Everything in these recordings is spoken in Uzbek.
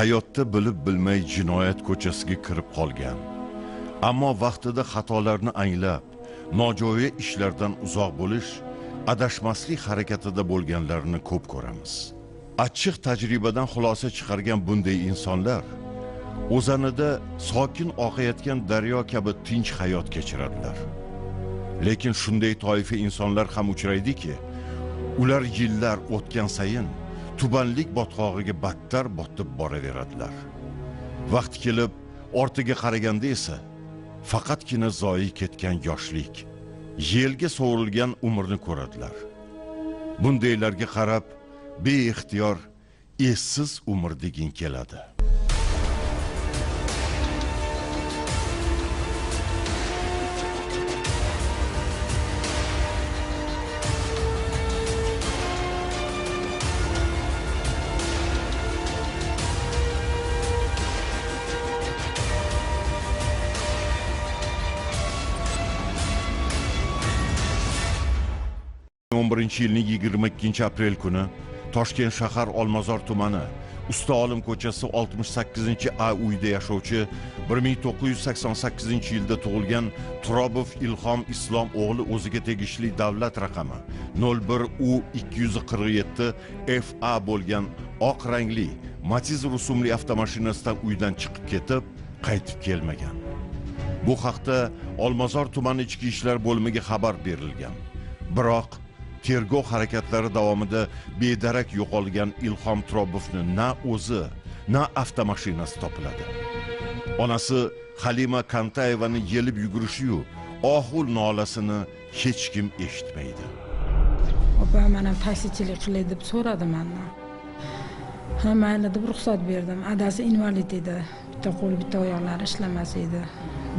hayotda bilib bilmay jinoyat ko'chasiga kirib qolgan. Ammo vaqtida xatolarni anglab nojo'ya ishlardan uzoq bo'lish adashmaslik harakatida bo'lganlarni ko'p ko'ramiz. Achchiq tajribadan xulosa chiqargan bunday insonlar o'zanida sokin oqayotgan daryo kabi tinch hayot kechiradilar. Lekin shunday toifa insonlar ham uchraydiki ular yillar o'tgan sayin tubanlik botqog'iga battar botib boraveradilar. Vaqti kelib ortiga qaraganda esa faqatgina zoyi ketgan yoshlik yelga sovurilgan umrni ko'radilar. Bundaylarga qarab beixtiyor essiz umr deging keladi. 2011 yilning 22 aprel kuni toshkent shahar olmazor tumani usta olim ko'chasi 68 a uyda yashovchi 1988 yilda tug'ilgan turobov ilhom islom o'g'li o'ziga tegishli davlat raqami 01 u 247 fa bo'lgan oq rangli matiz rusumli avtomashinasidan uydan chiqib ketib qaytib kelmagan. Bu haqda olmazor tumani ichki ishlar bo'limiga xabar berilgan. Biroq tergov harakatlari davomida bedarak yo'qolgan ilhom trobovni na o'zi na avtomashinasi topiladi. Onasi halima kantayevani yelib yugurishiyu ohul nolasini hech kim eshitmaydi. Opa ham taksichilik qilay deb so'radi mandan ha mayli deb ruxsat berdim. Adasi invalid edi. Bitta qo'li bitta oyoqlari ishlamas edi.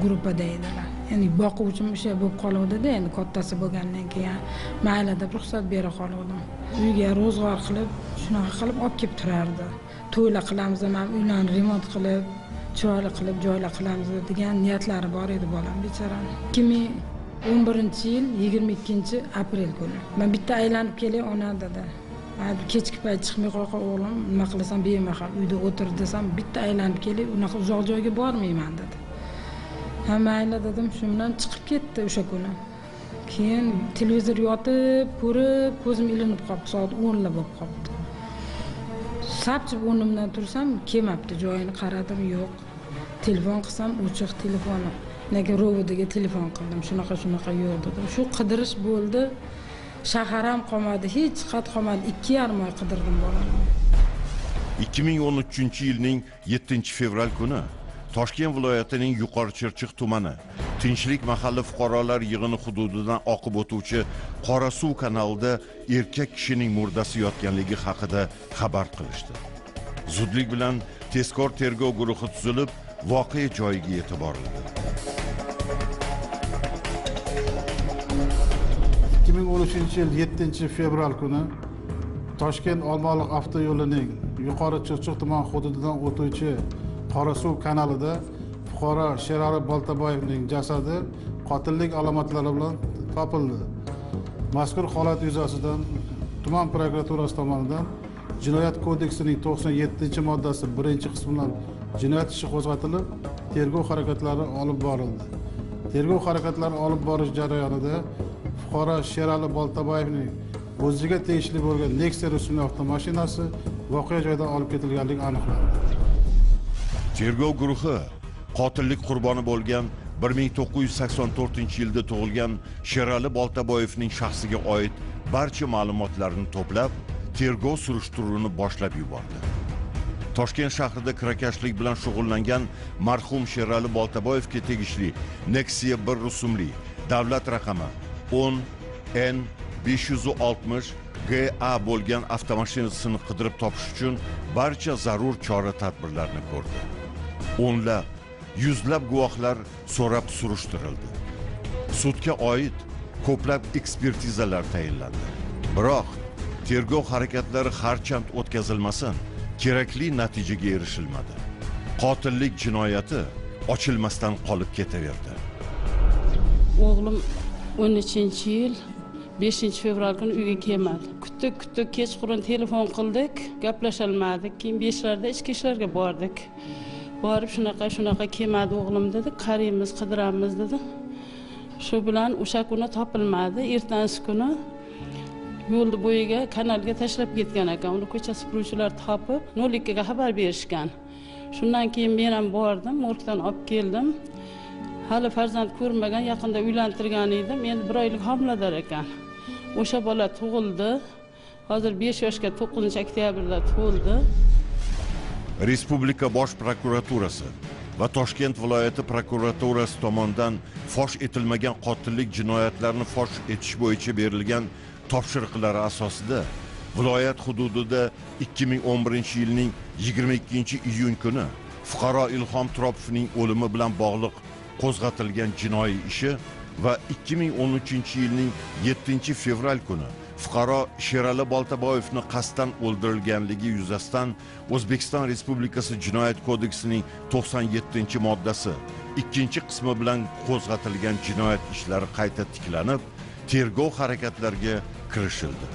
Gruppada edilar ya'ni boquvchim o'sha bo'lib qoluvdida endi kattasi bo'lgandan keyin mayli deb ruxsat bera qoluvdim. Uyga ro'zg'or qilib shunaqa qilib olib kelib turardi. To'ylar qilamiz ham uylarni remont qilib chiroyli qilib joylar qilamiz degan niyatlari bor edi bolam bechorani ikki ming o'n birinchi yil yigirma ikkinchi aprel kuni. Man bitta aylanib kelay ona dedi. Kechki payt chiqmay qo'ya qol o'g'lim nima qilasan bemahal uyda o'tir desam bitta aylanib kelay unaqa uzoq joyga bormayman dedi. Ha mayli dedim shu bilan chiqib ketdi o'sha kuni. Keyin televizor yotib ko'rib ko'zim ilinib qolibdi soat o'nlar bo'lib qolibdi sapchib o'rnimdan tursam kelmabdi joyini qaradim yo'q. Telefon qilsam o'chiq telefoni nega robotiga telefon qildim shunaqa shunaqa yo'q dedim. Shu qidirish bo'ldi. Shahar ham qolmadi hech qat qolmadi ikki yarim oy qidirdim bolamni. 2013 yilning 7 fevral kuni. Toshkent viloyatining yuqori chirchiq tumani. Tinchlik mahalla fuqarolar yig'ini hududidan oqib o'tuvchi qorasuv kanalida erkak kishining murdasi yotganligi haqida xabar qilishdi. Zudlik bilan tezkor tergov guruhi tuzilib voqea joyiga yetib borildi 2013 yil 7 fevral kuni toshkent olmaliq avtoyo'lining yuqori chirchiq tuman hududidan o'tuvchi qorasuv kanalida fuqaro sherali boltaboyevning jasadi qotillik alomatlari bilan topildi. Mazkur holat yuzasidan tuman prokuraturasi tomonidan jinoyat kodeksining to'qson yettinchi moddasi birinchi qismi bilan jinoyat ishi qo'zg'atilib tergov harakatlari olib borildi. Tergov harakatlari olib borish jarayonida fuqaro sherali boltaboyevning o'ziga tegishli bo'lgan nexia rusumli avtomashinasi voqea joyidan olib ketilganligi aniqlandi. Tergov guruhi qotillik qurboni bo'lgan 1984 yilda tug'ilgan sherali boltaboyevning shaxsiga oid barcha ma'lumotlarni to'plab tergov surishtiruvini boshlab yubordi. Toshkent shahrida kirakashlik bilan shug'ullangan marhum sherali boltaboyevga tegishli nexia 1 rusumli davlat raqami 10 n 560 ga bo'lgan avtomashinasini qidirib topish uchun barcha zarur chora tadbirlarni ko'rdi. O'nlab yuzlab guvohlar so'rab surishtirildi. Sudga oid ko'plab ekspertizalar tayinlandi. Biroq tergov harakatlari harchand o'tkazilmasin kerakli natijaga erishilmadi. Qotillik jinoyati ochilmasdan qolib ketaverdi. O'g'lim o'n uchinchi yil beshinchi fevral kuni uyga kelmadi. Kutdik kutdik kechqurun telefon qildik gaplasholmadik keyin beshlarda ichki ishlarga bordik. Borib shunaqa shunaqa kelmadi o'g'lim dedi. Qaraymiz qidiramiz dedi. Shu bilan o'sha kuni topilmadi. Ertasi kuni yo'lni bo'yiga kanalga tashlab ketgan ekan. Uni ko'cha supuruvchilar topib nol ikkiga xabar berishgan. Shundan keyin men ham bordim morgdan olib keldim. Hali farzand ko'rmagan yaqinda uylantirgan edim. Endi bir oylik homilador ekan. O'sha bola tug'ildi. Hozir besh yoshga to'qqizinchi oktyabrda tug'ildi. Respublika bosh prokuraturasi va toshkent viloyati prokuraturasi tomonidan fosh etilmagan qotillik jinoyatlarini fosh etish bo'yicha berilgan topshiriqlar asosida viloyat hududida 2011 yilning 22 iyun kuni fuqaro ilhom turopovning o'limi bilan bog'liq qo'zg'atilgan jinoiy ishi va 2013 yilning 7 fevral kuni fuqaro sherali boltaboyevni qasddan o'ldirilganligi yuzasidan o'zbekiston respublikasi jinoyat kodeksining 97 moddasi ikkinchi qismi bilan qo'zg'atilgan jinoyat ishlari qayta tiklanib tergov harakatlariga kirishildi.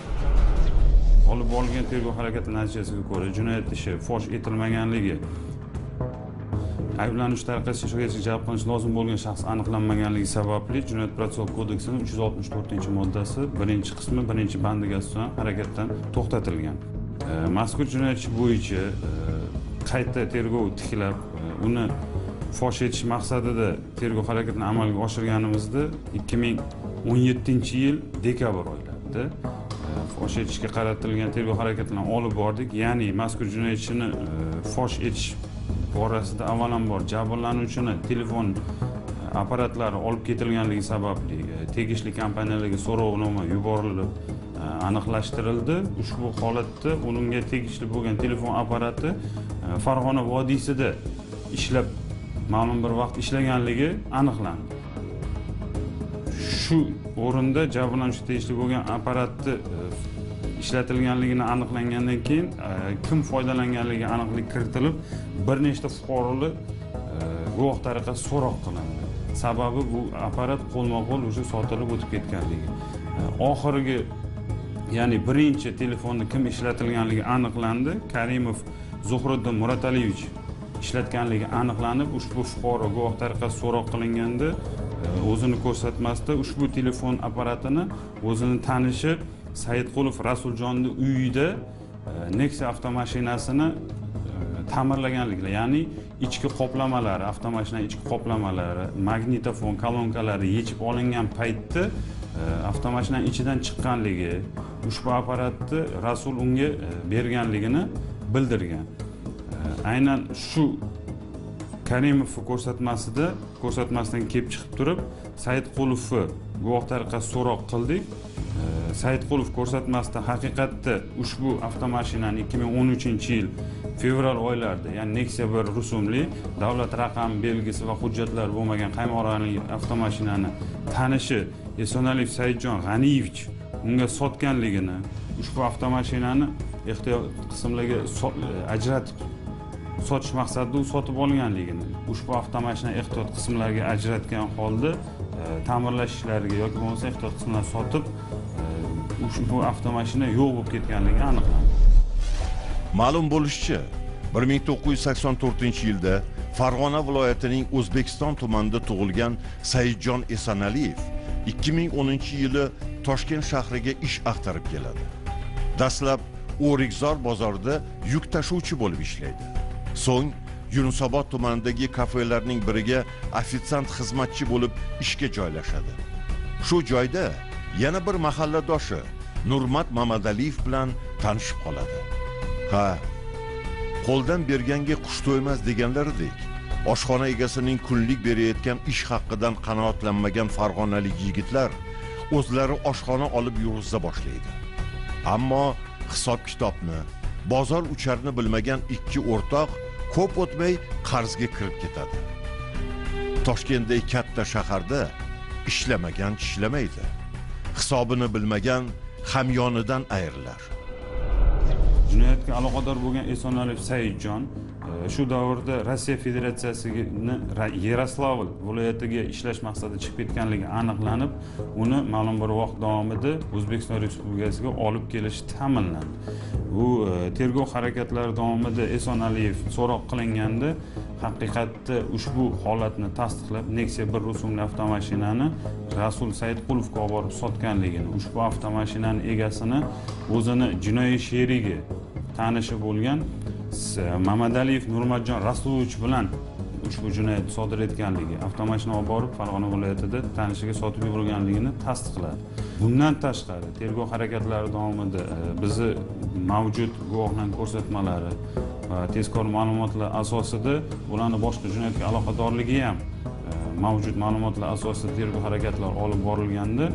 Olib borilgan tergov harakati natijasiga ko'ra jinoyat ishi fosh etilmaganligi ayblanuvchi tariqasida shoshilinch jalb qilinish lozim bo'lgan shaxs aniqlanmaganligi sababli jinoyat protsessual kodeksining uch yuz oltmish to'rtinchi moddasi birinchi qismi birinchi bandiga asosan harakatdan to'xtatilgan. E, mazkur jinoyatchi bo'yicha e, qayta tergov tiklab e, uni fosh etish maqsadida tergov harakatini amalga oshirganimizda ikki ming o'n yettinchi yil dekabr oylarida fosh etishga qaratilgan tergov harakatlarini olib bordik. Ya'ni mazkur jinoyatchini fosh etish borasida avvalambor jabrlanuvchini telefon e, apparatlari olib ketilganligi sababli e, tegishli kompaniyalarga so'rovnoma yuborilib e, aniqlashtirildi. Ushbu holatda unga tegishli bo'lgan telefon apparati farg'ona vodiysida ishlab ma'lum bir vaqt ishlaganligi aniqlandi. Shu o'rinda jabrlanuvchi tegishli bo'lgan apparatni ishlatilganligini aniqlangandan keyin e, kim foydalanganligiga aniqlik kiritilib bir nechta fuqarolar e, guvoh tariqasida so'roq qilindi. Sababi bu apparat qo'lma qo'l уже sotilib o'tib ketganligi. E, oxirgi ya'ni birinchi telefonni kim ishlatilganligi aniqlandi. Karimov zuhriddin murataliyevich ishlatganligi aniqlanib ushbu fuqaro guvoh tariqasida so'roq qilinganda o'zini ko'rsatmasda ushbu telefon apparatini o'zini tanishi saidqulov rasuljonni uyida e, nexia avtomashinasini e, ta'mirlaganliklar ya'ni ichki qoplamalari avtomashina ichki qoplamalari magnitofon kolonkalari yechib olingan paytda e, avtomashina ichidan chiqqanligi ushbu apparatni rasul unga berganligini bildirgan. Aynan shu karimovni ko'rsatmasida ko'rsatmasidan kelib chiqib turib saidqulovni guvoh tariqasida so'roq qildik. Saidqulov ko'rsatmasida haqiqatda ushbu avtomashinani ikki ming o'n uchinchi yil fevral oylarida ya'ni nexia bir rusumli davlat raqam belgisi va hujjatlari bo'lmagan qaymoqrangli avtomashinani tanishi esonaliyev saidjon g'aniyevich unga sotganligini ushbu avtomashinani ehtiyot qismlarga ajratib sotish maqsadida u sotib olganligini ushbu avtomashina ehtiyot qismlarga ajratgan holda e, ta'mirlash ishlariga yoki bo'lmasa ehtiyot qismlarni sotib ushbu avtomashina yo'q bo'lib ketganligi aniqlandi ma'lum bo'lishicha 1984 yilda farg'ona viloyatining o'zbekiston tumanida tug'ilgan saidjon esanaliyev 2010 yili toshkent shahriga ish axtarib keladi. Dastlab o'rikzor bozorida yuk tashuvchi bo'lib ishlaydi. So'ng yunusobod tumanidagi kafelarning biriga ofitsiant xizmatchi bo'lib ishga joylashadi. Shu joyda yana bir mahalladoshi nurmat mamadaliyev bilan tanishib qoladi. Ha qo'ldan berganga qush to'ymas deganlaridek oshxona egasining kunlik berayotgan ish haqqidan qanoatlanmagan farg'onalik yigitlar o'zlari oshxona olib yurg'iza boshlaydi. Ammo hisob kitobni bozor ucharni bilmagan ikki o'rtoq ko'p o'tmay qarzga kirib ketadi. Toshkentdek katta shaharda ishlamagan tishlamaydi. Hisobini bilmagan hamyonidan ayrilar jinoyatga aloqador bo'lgan esonaliyev saidjon shu davrda rossiya federatsiyasini yaroslavl viloyatiga ishlash maqsadida chiqib ketganligi aniqlanib uni ma'lum bir vaqt davomida o'zbekiston respublikasiga olib kelish ta'minlandi. Bu e, tergov harakatlari davomida esonaliyev so'roq qilinganda haqiqatda ushbu holatni tasdiqlab nexia bir rusumli avtomashinani rasul saidqulovga olib borib sotganligini ushbu avtomashinani egasini o'zini jinoiy sherigi tanishi bo'lgan E, mamadaliyev nurmatjon rasulovich bilan ushbu jinoyatni sodir etganligi avtomashina olib borib farg'ona viloyatida tanishiga sotib yuborganligini tasdiqladi. Bundan tashqari tergov harakatlari davomida e, bizni mavjud guvohlarning ko'rsatmalari va tezkor ma'lumotlar asosida ularni boshqa jinoyatga aloqadorligi ham e, mavjud ma'lumotlar asosida tergov harakatlari olib borilganda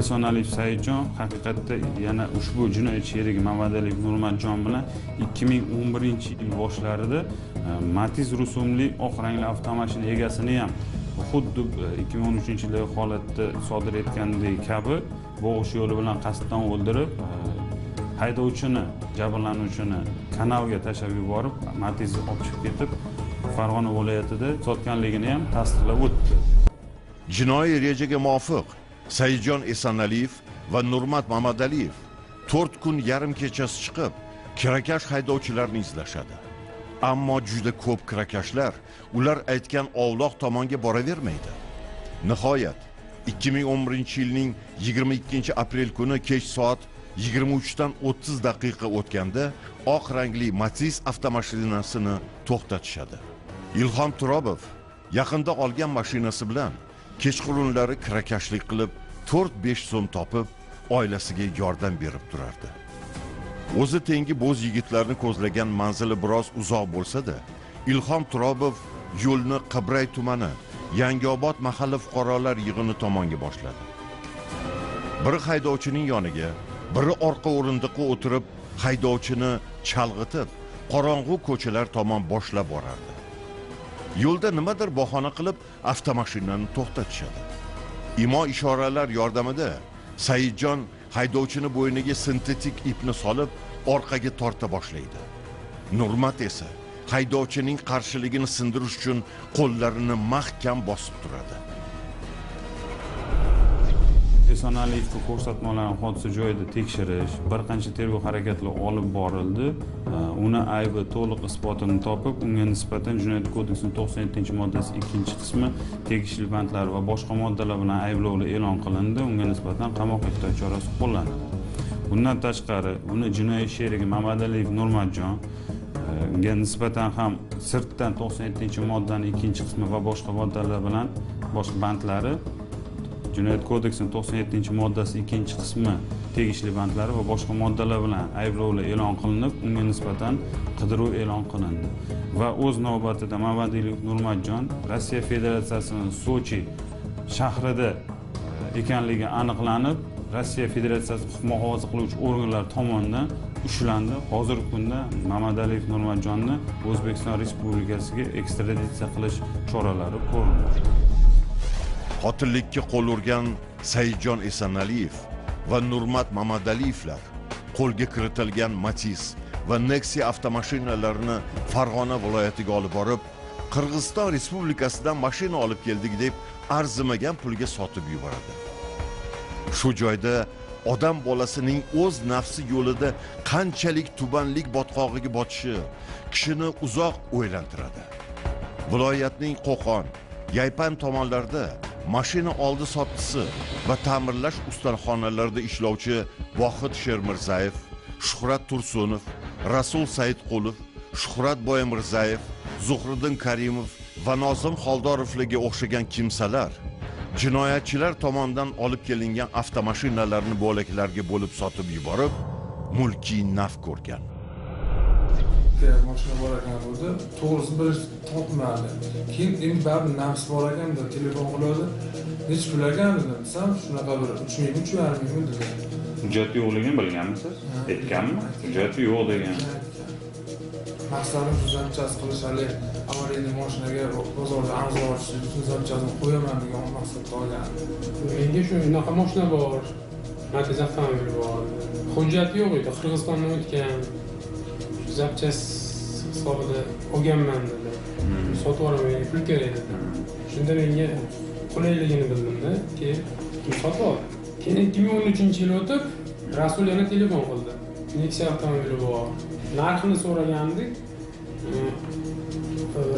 esonaliyev saidjon haqiqatda yana ushbu jinoyat sherigi mamadaliyev nurmatjon bilan ikki ming o'n birinchi yil boshlarida e, matiz rusumli oq rangli avtomashina egasini ham xuddi e, ikki ming o'n uchinchi yildagi holatda sodir etgandek kabi bo'g'ish yo'li bilan qasddan o'ldirib e, haydovchini jabrlanuvchini kanalga tashlab yuborib matizni olib chiqib ketib farg'ona viloyatida sotganligini ham tasdiqlab o'tdi. Jinoiy rejaga muvofiq. Saidjon esanaliyev va nurmat mamadaliyev to'rt kun yarim kechasi chiqib kirakash haydovchilarni izlashadi. Ammo juda ko'p kirakashlar ular aytgan ovloq tomonga boravermaydi. Nihoyat 2011 yilning 22 aprel kuni kech soat 23 dan 30 daqiqa o'tganda oq rangli matiz avtomashinasini to'xtatishadi. Ilhom turobov yaqinda olgan mashinasi bilan kechqurunlari kirakashlik qilib 4-5 so'm topib oilasiga yordam berib turardi. O'zi tengi bo'z yigitlarni ko'zlagan manzili biroz uzoq bo'lsa-da ilhom turobov yo'lni qibray tumani yangiobod mahalla fuqarolar yig'ini tomonga boshladi. Biri haydovchining yoniga biri orqa o'rindiqqa o'tirib haydovchini chalg'itib qorong'u ko'chalar tomon boshlab borardi. Yo'lda nimadir bahona qilib avtomashinani to'xtatishadi. Imo ishoralar yordamida saidjon haydovchini bo'yniga sintetik ipni solib orqaga torta boshlaydi. Nurmat esa haydovchining qarshiligini sindirish uchun qo'llarini mahkam bosib turadi. Esonaliyevga ko'rsatmalarni hodisa joyida tekshirish bir qancha tergov harakatlari olib borildi. Uni aybi to'liq isbotini topib unga nisbatan jinoyat kodeksining to'qson yettinchi moddasi ikkinchi qismi tegishli bandlar va boshqa moddalar bilan ayblovlar e'lon qilindi. Unga nisbatan qamoq ehtiyot chorasi qo'llanildi bundan tashqari uni jinoiy sherigi mamadaliyev nurmatjon unga nisbatan ham sirtdan to'qson yettinchi moddani ikkinchi qismi va boshqa moddalar bilan boshqa bandlari jinoyat kodeksining to'qson yettinchi moddasi ikkinchi qismi tegishli bandlari va boshqa moddalar bilan ayblovlar e'lon qilinib unga nisbatan qidiruv e'lon qilindi. Va o'z navbatida mamadaliyev nurmatjon rossiya federatsiyasining sochi shahrida e, ekanligi aniqlanib rossiya federatsiyasi huquq muhofaza qiluvchi organlar tomonidan ushlandi. Hozirgi kunda mamadaliyev nurmatjonni o'zbekiston respublikasiga ekstraditsiya qilish choralari ko'rilmoqda. Qotillikka qo'l urgan saidjon esanaliyev va nurmat mamadaliyevlar qo'lga kiritilgan matiz va nexia avtomashinalarini farg'ona viloyatiga olib borib qirg'iziston respublikasidan mashina olib keldik deb arzimagan pulga sotib yuboradi. Shu joyda odam bolasining o'z nafsi yo'lida qanchalik tubanlik botqog'iga botishi kishini uzoq o'ylantiradi. Viloyatning qo'qon yaypan tomonlarida mashina oldi sotdisi va ta'mirlash ustaxonalarida ishlovchi vohid shermirzayev shuhrat tursunov rasul saidqulov shuhrat boymirzayev zuhriddin karimov va nozim xoldorovlarga o'xshagan kimsalar jinoyatchilar tomonidan olib kelingan avtomashinalarni bo'laklarga bo'lib sotib yuborib mulkiy naf ko'rgan. Ikkita mashina bor ekan o'zi. To'g'risi bir topmadi. Keyin endi baribir nafs bor ekan deb telefon qiladi. Nechi pul ekan dedim. Desam shunaqa bir uch ming uch yarim ming dedi. Hujjati yo'qligini bilganmisiz? Aytganmi? Hujjati yo'q degan. Maqsadim shu zamchasi qilish haligi avariyniy mashinaga bozorda arzon uchun zamchasini qo'yaman degan maqsadda olgan. Menga shu unaqa mashina bor. Matiz avtomobil bor hujjati yo'q edi. Qirg'izistondan o'tgan zapchast hisobida olganman dedi. Sotib yuboraman pul kerak dedi shunda menga qulayligini bildimda keyin sotib oldim keyin ikki ming o'n uchinchi yil o'tib rasul yana telefon qildi nexia avtomobili bor narxini so'ragandik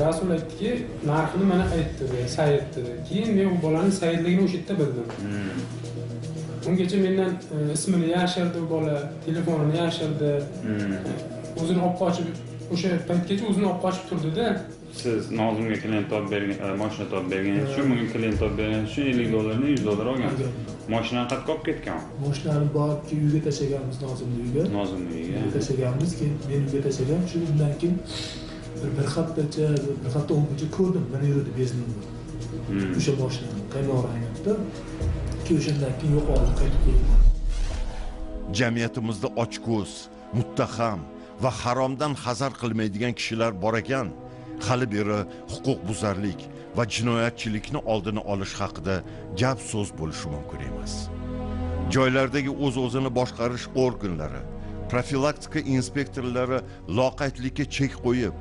rasul aytdiki narxini mana aytdi said dedi keyin men u bolani saidligini o'sha yerda bildim. Ungacha mendan e, ismini yashirdi u bola telefonini yashirdi o'zini olib qochib o'sha paytgacha o'zini olib qochib turdida siz nozimga klient topib bergan moshina topib berganingiz uchun bugun klient topib berganingiz uchun ellik dollardan yuz dollar olgansiz moshinani qayerga olib ketgan moshinani borib uyga tashlaganmiz nozimni uyga nozimni uyiga uyga tashlaganmiz keyin men uyga tashlagan shu undan keyin bir bir haftacha bir hafta o'n kuncha ko'rdim mana yurdi benzinda Hmm. o'sha moshinani qaymog'i aynabda keyin o'shandan keyin yo'qoldi qaytib keldim jamiyatimizda ochko'z muttaham va haromdan hazar qilmaydigan kishilar bor ekan. Hali beri huquqbuzarlik va jinoyatchilikni oldini olish haqida gap so'z bo'lishi mumkin emas. Joylardagi o'z o'zini boshqarish organlari profilaktika inspektorlari loqaydlikka chek qo'yib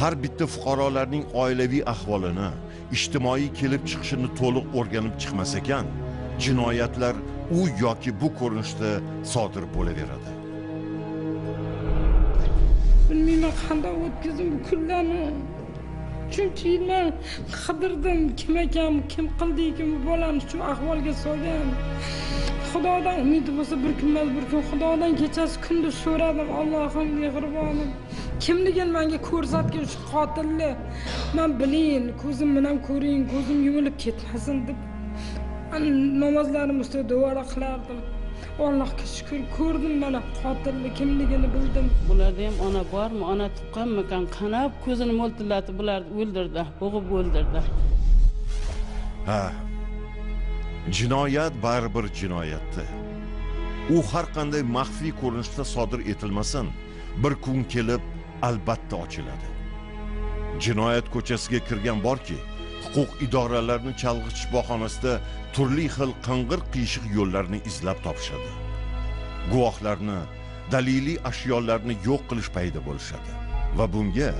har bitta fuqarolarning oilaviy ahvolini ijtimoiy kelib chiqishini to'liq o'rganib chiqmas ekan jinoyatlar u yoki bu ko'rinishda sodir bo'laveradi. Bilmayman qandoq o'tkazdim bu kunlarni shuncha yillar qidirdim kim ekan kim qildi ekan bu bolani shu ahvolga solgan. Xudodan umidi bo'lsa bir kun emas bir kun xudodan kechasi kunduz so'radim allohim mehribonim kimligini menga ko'rsatgin shu qotilni? Man bilayin ko'zim bilan ko'ring ko'zim yumilib ketmasin deb. Namozlarim ustida duvora qilardim. Allohga shukur ko'rdim mana qotilni kimligini bildim. Bularda ham ona bormi? Ona tuqqanmikan qanab ko'zini mo'ltillatib bularni o'ldirdi bo'g'ib o'ldirdi. Ha jinoyat baribir jinoyatdir u har qanday maxfiy ko'rinishda sodir etilmasin bir kun kelib albatta ochiladi. Jinoyat ko'chasiga kirgan borki huquq idoralarini chalg'itish bahonasida turli xil qing'ir qiyshiq yo'llarni izlab topishadi. Guvohlarni daliliy ashyolarni yo'q qilish payida bo'lishadi va bunga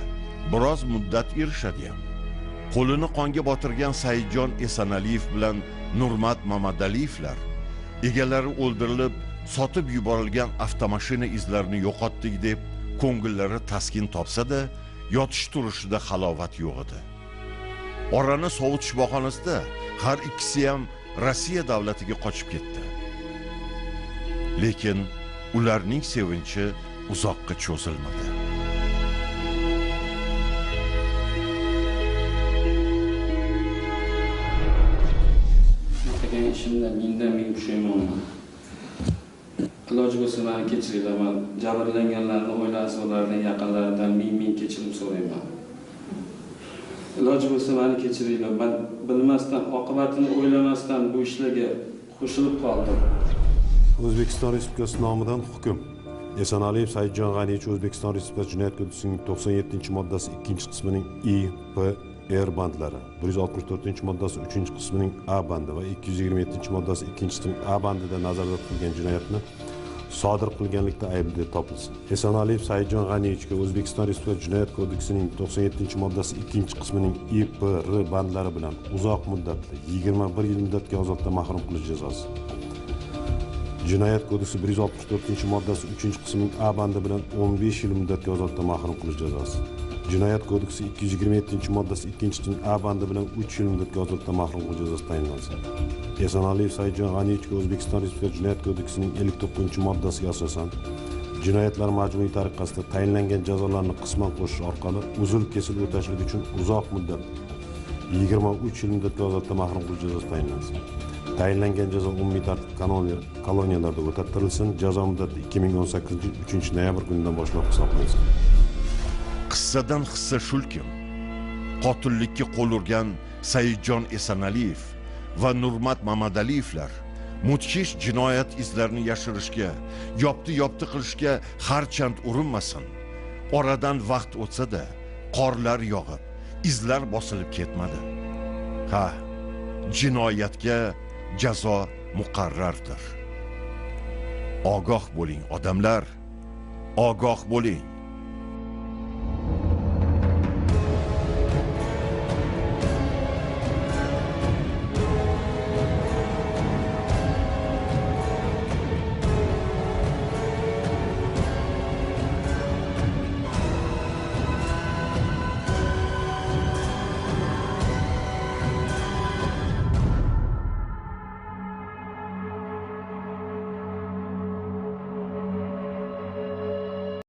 biroz muddat erishadi ham. Qo'lini qonga botirgan saidjon esanaliyev bilan nurmat mamadaliyevlar egalari o'ldirilib sotib yuborilgan avtomashina izlarini yo'qotdik deb ko'ngillari taskin topsa-da yotish turishida halovat yo'q edi. Orani sovutish bahonasida har ikkisi ham rossiya davlatiga qochib ketdi. Lekin ularning sevinchi uzoqqa cho'zilmadi. Qilgan ishimdan mingdan ming pushaymonman iloji bo'lsa mani kechiringlar man jabrlanganlarni oila a'zolaridan yaqinlaridan ming ming kechirim so'rayman. Iloji bo'lsa mani kechiringlar. Man bilmasdan oqibatini o'ylamasdan bu ishlarga qo'shilib qoldim. O'zbekiston respublikasi nomidan hukm. Esanaliyev saidjon g'aniyevich o'zbekiston respublikasi jinoyat kodeksining to'qson yettinchi moddasi ikkinchi qismining i p r bandlari bir yuz oltmish to'rtinchi moddasi uchinchi qismining a bandi va ikki yuz yigirma yettinchi moddasi ikkinchi qismining a bandida nazarda tutilgan jinoyatni sodir qilganlikda aybli deb topilsin. Esanaliyev saidjon g'aniyevichga o'zbekiston respublikasi jinoyat kodeksining to'qson yettinchi moddasi ikkinchi qismining ipr r bandlari bilan uzoq muddatli yigirma bir yil muddatga ozodlikdan mahrum qilish jazosi. Jinoyat kodeksi bir yuz oltmish to'rtinchi moddasi uchinchi qismining a bandi bilan o'n besh yil muddatga ozodlikdan mahrum qilish jazosi. Jinoyat kodeksi ikki yuz yigirma yettinchi moddasi ikkinchi a bandi bilan uch yil muddatga ozodlikdan mahrum qilish jazosi tayinlansin esanaliyev saidjon g'aniyevichga o'zbekiston respublikasi jinoyat kodeksining ellik to'qqizinchi moddasiga asosan jinoyatlar majmui tariqasida tayinlangan jazolarni qisman qo'shish orqali uzil kesil o'tashlik uchun uzoq muddat yigirma uch yil muddatga ozodlikdan mahrum qilish jazosi tayinlansin. Tayinlangan jazo umumiy tartib koloniya- koloniyalarda o'tatilsin jazo muddati ikki ming o'n sakkizinchi yil uchinchi noyabr kunidan boshlab hisoblansin. Qissadan hissa shulkim. Qotillikka qo'l urgan saidjon esanaliyev va nurmat mamadaliyevlar mudhish jinoyat izlarini yashirishga yopti yopti qilishga harchand urinmasin. Oradan vaqt o'tsa-da qorlar yog'ib izlar bosilib ketmadi. Ha jinoyatga jazo muqarrardir. Ogoh bo'ling odamlar. Ogoh bo'ling.